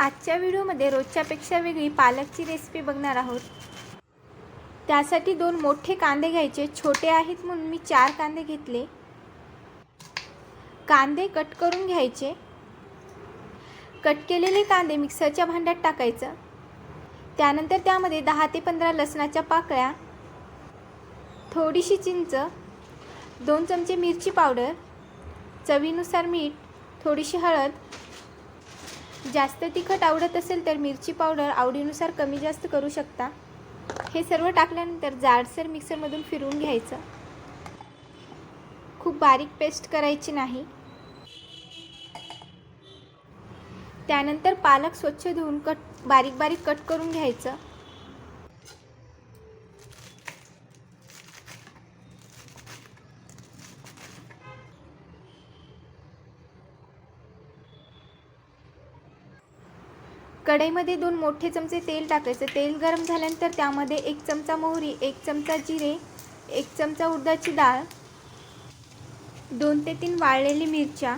आजच्या व्हिडिओमध्ये रोजच्यापेक्षा वेगळी पालकची रेसिपी बघणार आहोत. त्यासाठी दोन मोठे कांदे घ्यायचे छोटे आहेत म्हणून मी चार कांदे घेतले. कांदे कट करून घ्यायचे. कट केलेले कांदे मिक्सरच्या भांड्यात टाकायचं. त्यानंतर त्यामध्ये दहा ते पंधरा लसणाच्या पाकळ्या थोडीशी चिंच दोन चमचे मिरची पावडर चवीनुसार मीठ थोडीशी हळद जास्त तिखट आवडत असेल तर मिरची पावडर आवडीनुसार कमी जास्त करू शकता. हे सर्व टाकल्यानंतर जाडसर मिक्सरमधून फिरवून घ्यायचं. खूप बारीक पेस्ट करायची नाही. त्यानंतर पालक स्वच्छ धुवून कट बारीक बारीक कट करून घ्यायचं. कढईमध्ये दोन मोठे चमचे तेल टाकायचं. तेल गरम झाल्यानंतर त्यामध्ये एक चमचा मोहरी एक चमचा जिरे एक चमचा उडदाची डाळ दोन ते तीन वाळलेली मिरच्या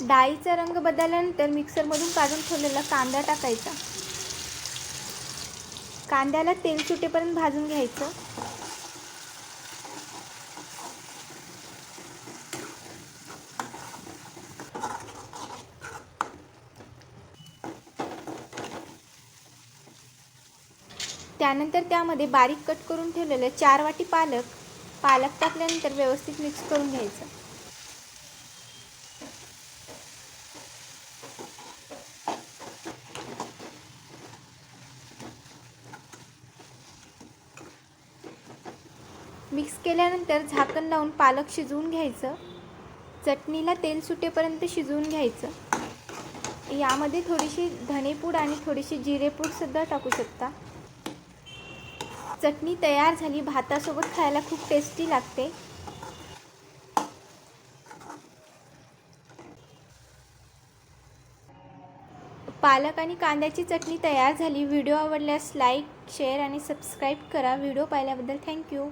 डाळीचा रंग बदलल्यानंतर मिक्सरमधून काढून ठेवलेला कांदा टाकायचा. कांद्याला तेल सुटेपर्यंत भाजून घ्यायचं. त्यानंतर त्यामध्ये बारीक कट करून ठेवलेलं चार वाटी पालक पालक टाकल्यानंतर व्यवस्थित मिक्स करून घ्यायचं. मिक्स केल्यानंतर झाकण लावून पालक शिजवून घ्यायचं. चटणीला तेल सुटेपर्यंत शिजवून घ्यायचं. यामध्ये थोडीशी धनेपूड आणि थोडीशी जिरेपूडसुद्धा टाकू शकता. चटणी तयार झाली. भातासोबत खायला खूप टेस्टी लागते. पालक आणि कांद्याची चटणी तयार झाली. व्हिडिओ आवडल्यास लाईक शेअर आणि सबस्क्राईब करा. व्हिडिओ पाहिल्याबद्दल थँक्यू